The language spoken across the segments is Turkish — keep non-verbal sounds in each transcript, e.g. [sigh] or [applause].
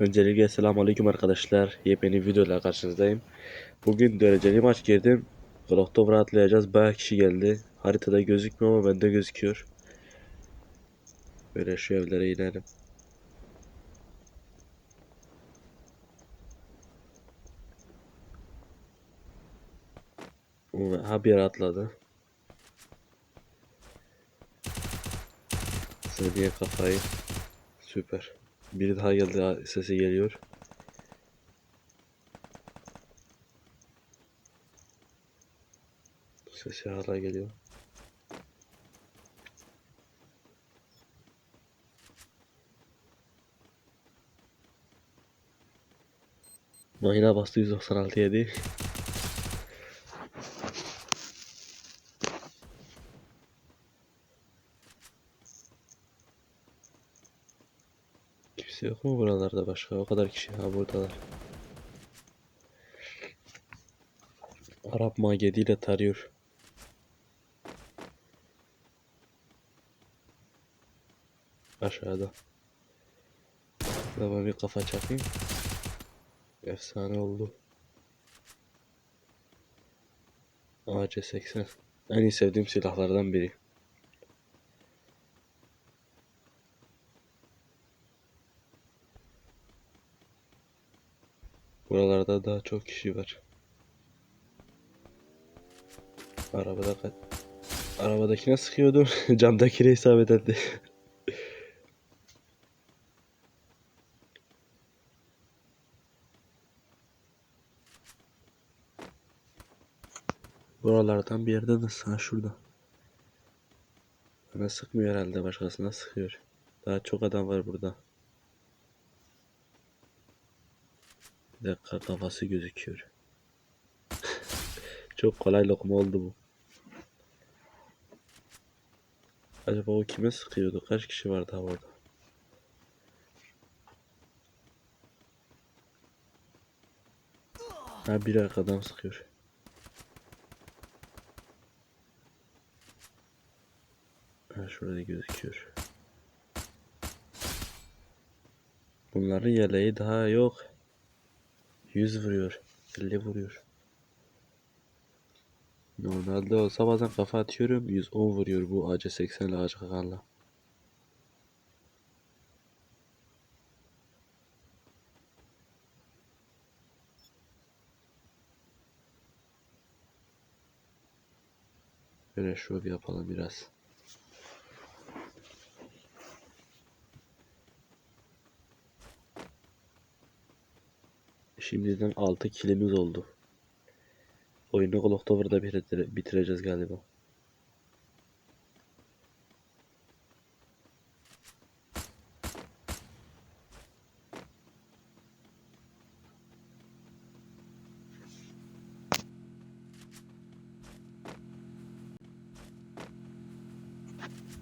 Öncelikle selamun aleyküm arkadaşlar. Yepyeni videoyla karşınızdayım. Bugün dereceli maç girdim. Glocktober'a atlayacağız. Bayağı kişi geldi. Haritada gözükmüyor ama bende gözüküyor. Böyle şu evlere inelim. Ha bir atladı. Seviye kafayı. Süper. Biri daha geldi sesi geliyor. Sesi hala geliyor. Mayına bastı 196 yedi. Kimse yok mu buralarda başka? O kadar kişi ha buradalar. Arap magediyle tarıyor. Aşağıda. Burada bir kafa çakayım. Efsane oldu. AC-80 en iyi sevdiğim silahlardan biri. Buralarda daha çok kişi var. Arabada. Arabadakine sıkıyordum. [laughs] Camdakine isabet etti. [laughs] Buralardan bir yerde de sağ şurada. Bana sıkmıyor herhalde başkasına sıkıyor. Daha çok adam var burada. Bir dakika kafası gözüküyor. [laughs] çok kolay lokma oldu bu. Acaba o kime sıkıyordu? Kaç kişi var daha orada? Ha bir arkadan sıkıyor. Ha şurada gözüküyor. Bunların yeleği daha yok. 100 vuruyor. 50 vuruyor. Normalde olsa bazen kafa atıyorum. 110 vuruyor bu AC-80 ile ACK'larla. Böyle şov yapalım biraz. Şimdiden 6 kilimiz oldu. Oyunu Call October'da bitire- bitireceğiz galiba.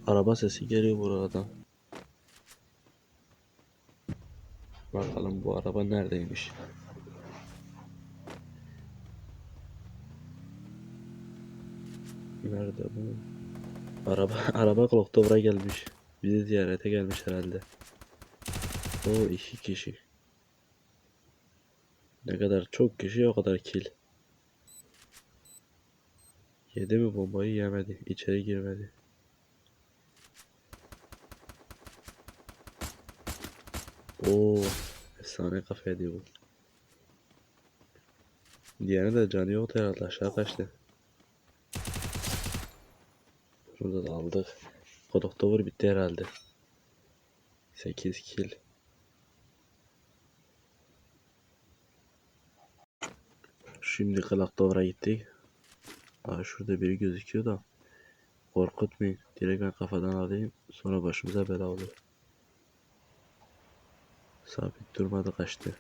Araba sesi geliyor buradan. Bakalım bu araba neredeymiş. Nerede bu? Araba [laughs] araba Oktober'a gelmiş. Bizi ziyarete gelmiş herhalde. O iki kişi. Ne kadar çok kişi o kadar kill. Yedi mi bombayı yemedi. İçeri girmedi. Oo, efsane kafaydı bu. Diğeri de canı yoktu herhalde aşağı kaçtı. Burada da aldık. God of War bitti herhalde. 8 kill. Şimdi Clock gittik. Aa, şurada biri gözüküyor da. Korkutmayın. Direkt ben kafadan alayım. Sonra başımıza bela olur. Sabit durmadı kaçtı.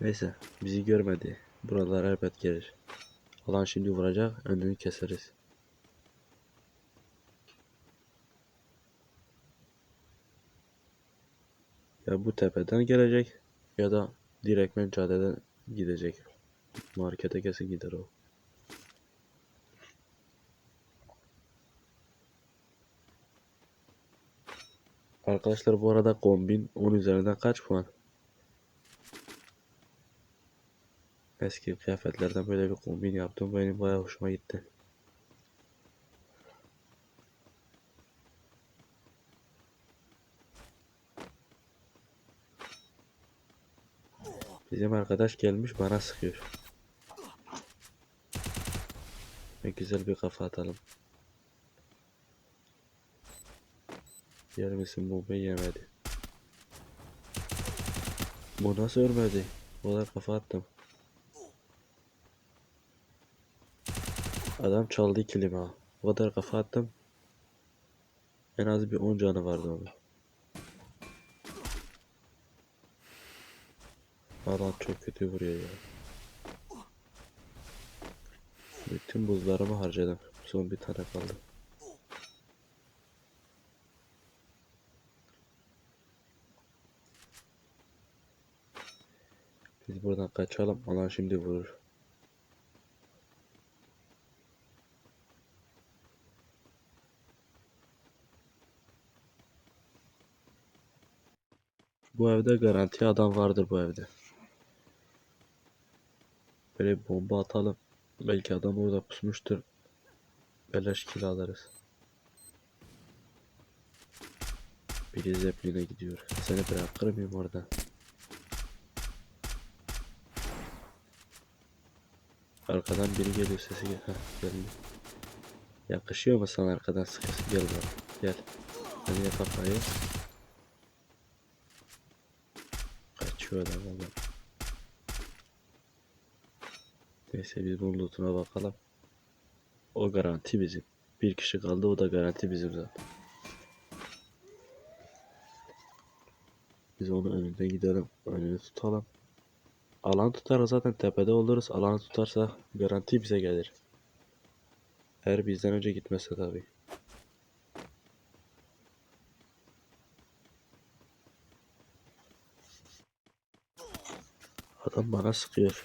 Neyse bizi görmedi. Buralar elbet gelir. Alan şimdi vuracak önünü keseriz. Ya bu tepeden gelecek ya da direktmen caddeden gidecek. Markete kesin gider o. Arkadaşlar bu arada kombin 10 üzerinden kaç puan? Eski kıyafetlerden böyle bir kombin yaptım. Benim bayağı hoşuma gitti. Bizim arkadaş gelmiş bana sıkıyor. Ve güzel bir kafa atalım. Yer misin bu bey yemedi. Bu nasıl ölmedi? O kadar kafa attım. Adam çaldı kilimi ha. O kadar kafa attım. En az bir 10 canı vardı onun. Adam çok kötü vuruyor ya. Bütün buzlarımı harcadım. Son bir tane kaldı. Biz buradan kaçalım. Alan şimdi vurur. Bu evde garanti adam vardır bu evde. Böyle bir bomba atalım. Belki adam orada pusmuştur. Beleş kill alırız. Biri Zeppelin'e gidiyor. Seni bırakır mıyım orada? Arkadan biri geliyor sesi gel. Heh, geldi. Yakışıyor mu sana arkadan sıkıyorsun? Gel bak. Gel. Hadi yap. Adam valla. Neyse biz bunun lootuna bakalım. O garanti bizim. Bir kişi kaldı o da garanti bizim zaten. Biz onun önünde gidelim. Önünü tutalım. Alan tutar zaten tepede oluruz. Alan tutarsa garanti bize gelir. Eğer bizden önce gitmezse tabii. Adam bana sıkıyor.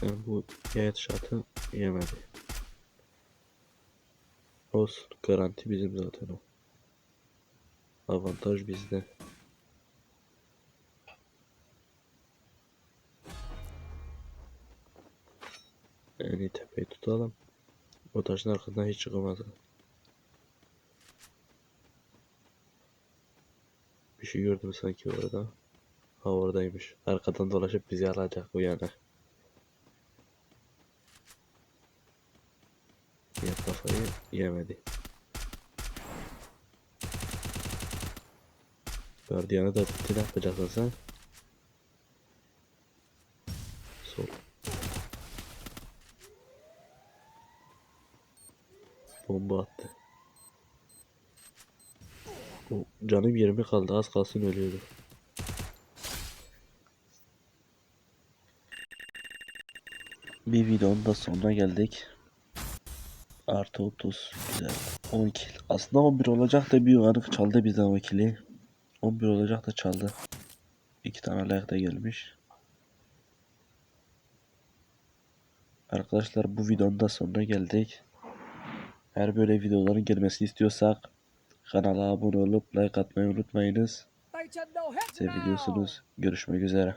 Sen bu headshot'ı yemedi. Olsun. Garanti bizim zaten o. Avantaj bizde. İyi tepeyi tutalım. O taşın arkasından hiç çıkamaz. Bir şey gördüm sanki orada. Ha oradaymış. Arkadan dolaşıp bizi alacak uyanık. Yer kafayı yemedi. Gardiyanı da bitti ne yapacaksın sen? Sol. Bomba attı. Canım 20 kaldı az kalsın ölüyordu. Bir videonun da sonuna geldik. Artı 30 güzel. 10 kill. Aslında 11 olacak da bir uyanık çaldı bizden o kill'i. 11 olacak da çaldı. İki tane like da gelmiş. Arkadaşlar bu videonun da sonuna geldik. Eğer böyle videoların gelmesini istiyorsak kanala abone olup like atmayı unutmayınız. Seviyorsunuz. Görüşmek üzere.